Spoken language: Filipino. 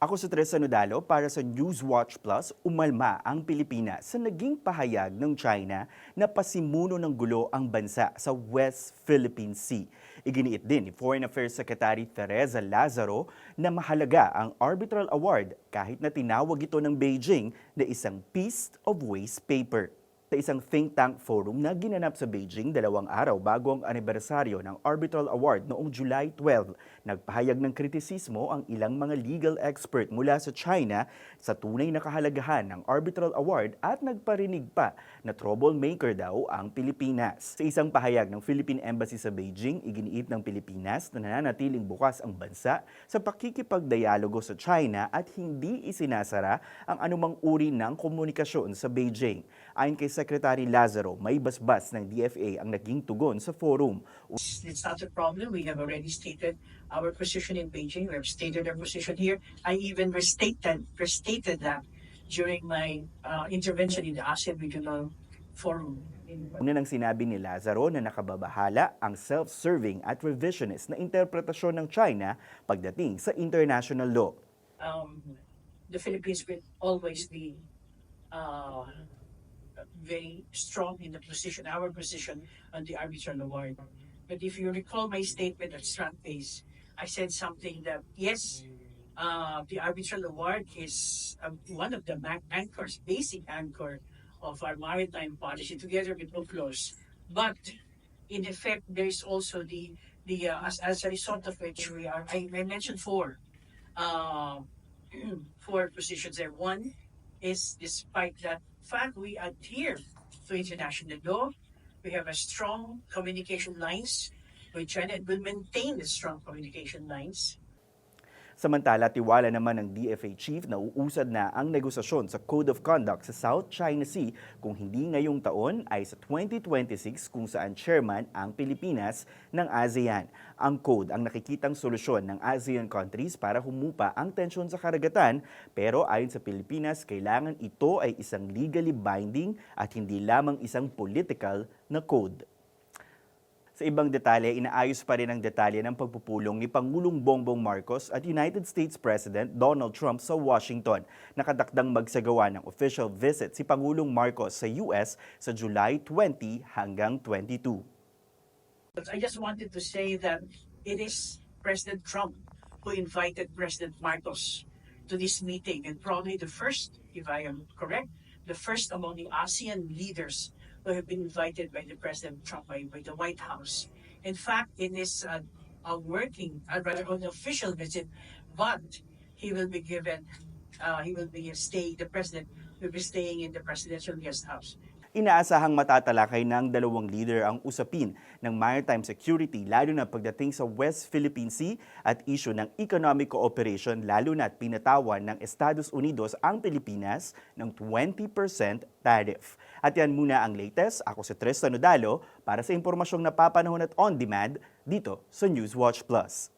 Ako si Teresa Nodalo para sa Newswatch Plus, umalma ang Pilipinas sa naging pahayag ng China na pasimuno ng gulo ang bansa sa West Philippine Sea. Iginiit din ni Foreign Affairs Secretary Teresa Lazaro na mahalaga ang Arbitral Award kahit na tinawag ito ng Beijing na isang piece of waste paper sa isang think tank forum na ginanap sa Beijing dalawang araw bago ang anibersaryo ng Arbitral Award noong July 12. Nagpahayag ng kritisismo ang ilang mga legal expert mula sa China sa tunay na kahalagahan ng Arbitral Award at nagparinig pa na troublemaker daw ang Pilipinas. Sa isang pahayag ng Philippine Embassy sa Beijing, iginiit ng Pilipinas na nananatiling bukas ang bansa sa pakikipagdialogo sa China at hindi isinasara ang anumang uri ng komunikasyon sa Beijing. Ayon kay Secretary Lazaro, may basbas ng DFA ang naging tugon sa forum. It's not a problem. We have already stated our position in Beijing. We have stated our position here. I even restated, restated that during my uh, intervention in the ASEAN Regional Forum. Una nang sinabi ni Lazaro na nakababahala ang self-serving at revisionist na interpretasyon ng China pagdating sa international law. um, the Philippines will always be uh, very strong in the position, our position on the arbitral award. But if you recall my statement at Strand Base, I said something that yes, uh, the arbitral award is uh, one of the anchors, basic anchor of our maritime policy, together with UCLOS. But in effect, there is also the the uh, as, as a result of which we are. I, I mentioned four uh, four positions there. One is despite that fact, we adhere to international law. We have a strong communication lines with China and will maintain the strong communication lines. Samantala, tiwala naman ng DFA chief na uusad na ang negosasyon sa Code of Conduct sa South China Sea kung hindi ngayong taon ay sa 2026 kung saan chairman ang Pilipinas ng ASEAN. Ang code ang nakikitang solusyon ng ASEAN countries para humupa ang tensyon sa karagatan pero ayon sa Pilipinas, kailangan ito ay isang legally binding at hindi lamang isang political na code. Sa ibang detalye, inaayos pa rin ang detalye ng pagpupulong ni Pangulong Bongbong Marcos at United States President Donald Trump sa Washington. Nakatakdang magsagawa ng official visit si Pangulong Marcos sa US sa July 20 hanggang 22. But I just wanted to say that it is President Trump who invited President Marcos to this meeting and probably the first, if I am correct, the first among the ASEAN leaders who have been invited by the President Trump, by, by the White House. In fact, it is a, a working, uh, rather an official visit, but he will be given, uh, he will be staying, the President will be staying in the Presidential Guest House. Inaasahang matatalakay ng dalawang leader ang usapin ng maritime security lalo na pagdating sa West Philippine Sea at issue ng economic cooperation lalo na at pinatawan ng Estados Unidos ang Pilipinas ng 20% tariff. At yan muna ang latest. Ako si Tristan Nodalo para sa impormasyong napapanahon at on demand dito sa Newswatch Plus.